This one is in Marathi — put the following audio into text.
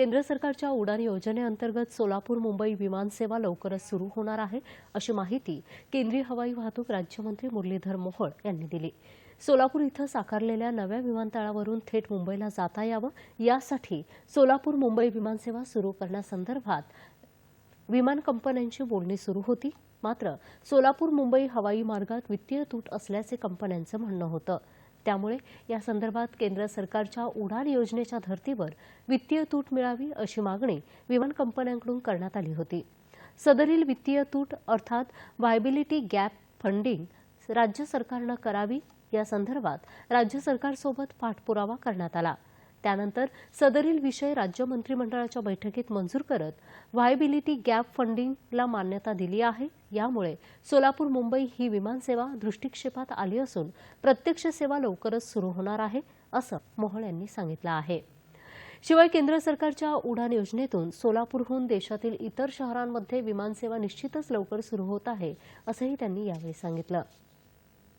केंद्र सरकारच्या उडान योजनेअंतर्गत सोलापूर मुंबई विमानसेवा लवकरच सुरू होणार आहे अशी माहिती केंद्रीय हवाई वाहतूक राज्यमंत्री मुरलीधर मोहोळ यांनी दिली. सोलापूर इथं साकारलेल्या नव्या विमानतळावरून थेट मुंबईला जाता यावं यासाठी सोलापूर मुंबई विमानसेवा सुरू करण्यासंदर्भात विमान कंपन्यांची बोलणी सुरू होती. मात्र सोलापूर मुंबई हवाई मार्गात वित्तीय तूट असल्याचे कंपन्यांचं म्हणणं होतं. त्यामुळे या संदर्भात केंद्र सरकारच्या उडान योजनेच्या धर्तीवर वित्तीय तूट मिळावी अशी मागणी विमान कंपन्यांकडून करण्यात आली होती. सदरील वित्तीय तूट अर्थात व्हायबिलिटी गॅप फंडिंग राज्य सरकारनं करावी या संदर्भात राज्य सरकारसोबत पाठपुरावा करण्यात आला. त्यानंतर सदरील विषय राज्य मंत्रिमंडळाच्या बैठकीत मंजूर करत व्हायबिलिटी गॅप फंडिंगला मान्यता दिली आहे. यामुळे सोलापूर मुंबई ही विमानसेवा दृष्टिक्षेपात आली असून प्रत्यक्ष सेवा लवकरच सुरू होणार आहे असं मोहोळ यांनी सांगितलं आहे. शिवाय केंद्र सरकारच्या उडान योजनेतून सोलापूरहून देशातील इतर शहरांमध्ये विमानसेवा निश्चितच लवकर सुरू होत आहे असंही त्यांनी यावेळी सांगितलं.